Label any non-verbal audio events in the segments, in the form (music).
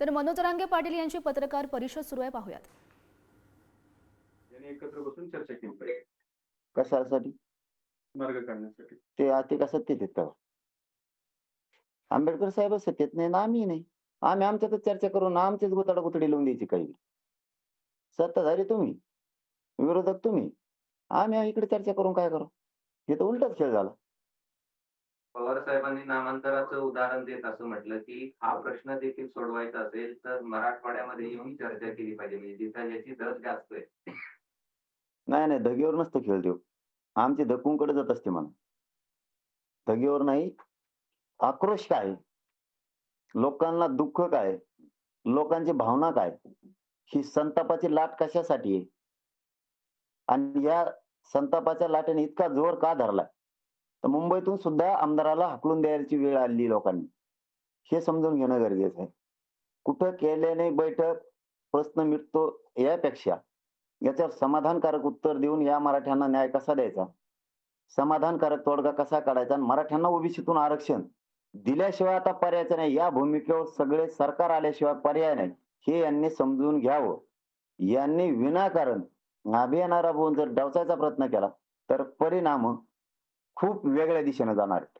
तर मनोज रांगे पाटील यांची पत्रकार परिषद सुरू आहे. पाहूयात. यांनी एकत्र बसून चर्चा केली पाहिजे. कशासाठी? मार्ग काढण्यासाठी. ते ते का सत्तेत का आंबेडकर साहेब सत्तेत नाही ना आम्ही नाही. आम्ही आमच्यातच चर्चा करून आमचेच गोताडा गोतडी लावून द्यायची काही सत्ताधारी तुम्ही विरोधक तुम्ही आम्ही इकडे चर्चा करून काय करू? हे तर उलटाच खेळ झाला. पवार साहेबांनी नामांतराचं उदाहरण देत असं म्हटलं की हा प्रश्न देखील सोडवायचा असेल तर मराठवाड्यामध्ये येऊन चर्चा केली पाहिजे. म्हणजे जिथं याची दर जास्त आहे. नाही नाही धगेवर नसतं खेळ देऊ आमची धकूंकडे जात असते म्हणा. धगेवर नाही. आक्रोश काय? लोकांना दुःख काय? लोकांची भावना काय? ही संतापाची लाट कशासाठी आहे? आणि या संतापाच्या लाटेने इतका जोर का धरलाय? तर मुंबईतून सुद्धा आमदाराला हाकलून द्यायची वेळ आली लोकांनी. हे समजून घेणं गरजेचं आहे. कुठं केल्याने बैठक प्रश्न मिटतो यापेक्षा याच्यावर समाधानकारक उत्तर देऊन या मराठ्यांना न्याय कसा द्यायचा? समाधानकारक तोडगा कसा काढायचा? आणि मराठ्यांना ओबीसीतून आरक्षण दिल्याशिवाय आता पर्यायचं नाही. या भूमिकेवर सगळे सरकार आल्याशिवाय पर्याय नाही. हे यांनी समजून घ्यावं. यांनी विनाकारण अभियान राबवून जर डावचायचा प्रयत्न केला तर परिणाम खूप वेगळ्या दिशेने जाणार आहेत.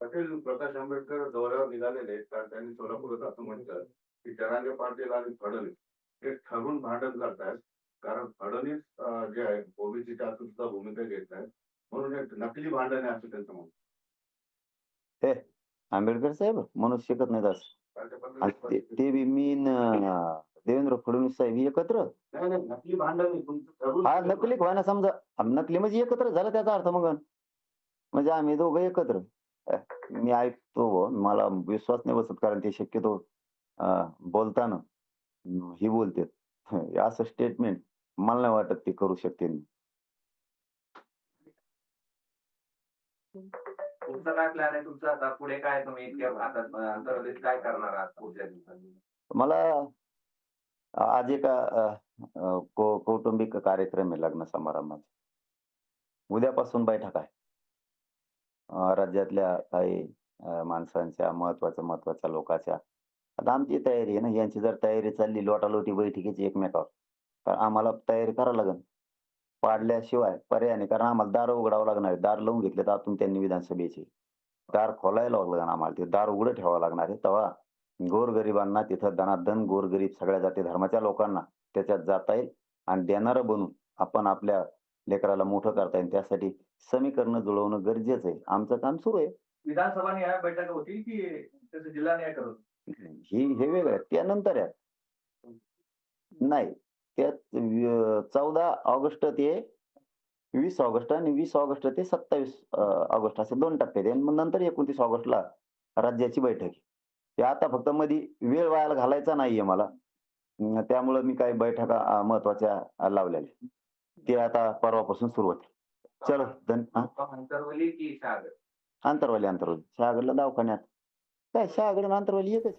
पाटील प्रकाश आंबेडकर दौऱ्यावर निघालेले कारण त्यांनी सोलापूरात असं म्हणतात की जरांगे पाटील आणि फडणवीस हे ठरून भांडण करतायत. कारण फडणवीस जे आहे असून सुद्धा भूमिका घेत आहेत. म्हणून हे नकली भांडण आहे असं त्यांचं म्हणणं आंबेडकर साहेब म्हणू शकत नाही असं. ते- बी मी देवेंद्र फडणवीस साहेब एकत्र? नाही नाही नकली भांडण आहे तुमचं ठरून हा नकली व्हायना समजा नकली म्हणजे एकत्र झालं त्याचा अर्थ मग? म्हणजे आम्ही दोघं एकत्र. मी ऐकतो मला विश्वास नाही बसत कारण ते शक्यतो बोलताना ही बोलते (laughs) असं स्टेटमेंट मला नाही वाटत ते करू शकते तुमचा काय प्लॅन आहे? तुमचा आता पुढे काय तुम्ही इतक्या काय करणार आहात पुढच्या दिवसांनी? मला आज एका कौटुंबिक कार्यक्रम आहे लग्न समारंभाचा. उद्यापासून बैठक आहे. राज्यातल्या काही माणसांच्या महत्त्वाच्या महत्त्वाच्या लोकांच्या. आता आमची तयारी आहे ना यांची जर तयारी चालली लोटालोटी बैठकीची एकमेकावर तर आम्हाला तयारी करावं लागेल. पाडल्याशिवाय पर्याय नाही कारण आम्हाला दार उघडावं लागणार आहे. दार लावून घेतले तर आतून त्यांनी विधानसभेचे. दार खोलायला लागणार आम्हाला ते दार उघडं ठेवावं लागणार आहे. तेव्हा गोरगरिबांना तिथं दनादन गोरगरीब सगळ्या जाती धर्माच्या लोकांना त्याच्यात जाता येईल आणि देणारं बनून आपण आपल्या लेकराला मोठं करता येईल. त्यासाठी समीकरणं जुळवणं गरजेचं आहे. आमचं काम सुरू आहे. विधानसभा बैठक होती की जिल्हा न्याय करत ही हे वेगळं त्यानंतर आहे. नाही. त्यात चौदा ऑगस्ट ते वीस ऑगस्ट आणि वीस ऑगस्ट ते सत्तावीस ऑगस्ट असे दोन टप्प्यात आहे आणि मग नंतर एकोणतीस ऑगस्टला राज्याची बैठक आहे. ते आता फक्त मध्ये वेळ वायाला घालायचा नाहीये मला. त्यामुळं मी काही बैठका महत्त्वाच्या लावलेल्या ते आता परवापासून सुरू होते चलो धन हा? अंतरवली की आंतरवाली शहागडला दवाखान्यात. काय शहागड आणि आंतरवाली एकच?